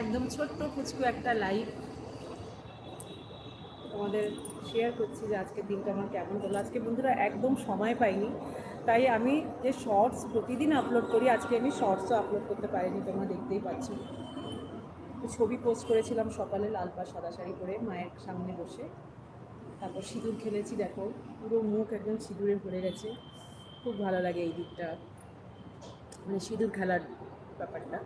একদম ছোট্ট ফুচকু একটা লাইভ তোমাদের শেয়ার করছি যে আজকের দিনটা আমার কেমন হলো আজকে বন্ধুরা একদম সময় পাইনি, তাই আমি যে শর্টস প্রতিদিন আপলোড করি, আজকে আমি শর্টসও আপলোড করতে পারিনি, তোমরা দেখতেই পাচ্ছ। ছবি পোস্ট করেছিলাম সকালে, লাল পা সাদা শাড়ি পরে মায়ের সামনে বসে। তারপর সিঁদুর খেলেছি, দেখো, পুরো মুখ একদম সিঁদুরে ভরে গেছে। খুব ভালো লাগে এই দিকটা মানে সিঁদুর খেলার ব্যাপারটা।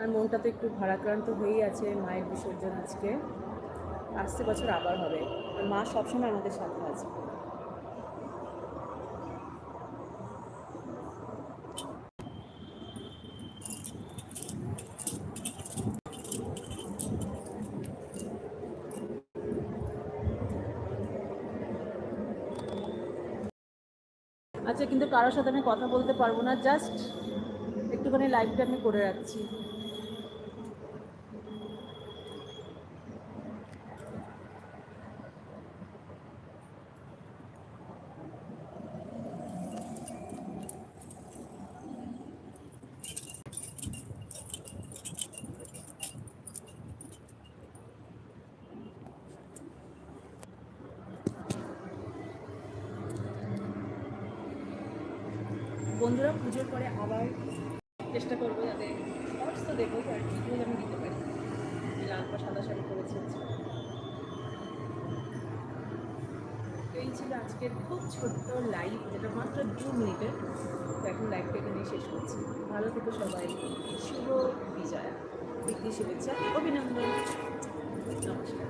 আর মনটা তো একটু ভারাক্রান্ত হয়েই আছে মায়ের বিসর্জন আজকে। আসছে বছর আবার হবে। আর মা সবসময় আমাদের সাথে আছে। আচ্ছা কিন্তু কারোর সাথে আমি কথা বলতে পারব না। জাস্ট একটুখানি লাইভটা আমি করে রাখছি। বন্ধুরা পুজোর পরে আবার চেষ্টা করব যাতে শর্টস তো দেখব আর ভিডিও আমি দিতে পারি। লাল পা সাদা শাড়ি পরেছি এই ছিল আজকের খুব ছোট্ট লাইভ যেটা মাত্র দু মিনিটের তো এখন লাইভটা এখানেই শেষ করছি। ভালো থেকো সবাই। শুভ বিজয়া। প্রীতি শুভেচ্ছা। অভিনন্দন। নমস্কার।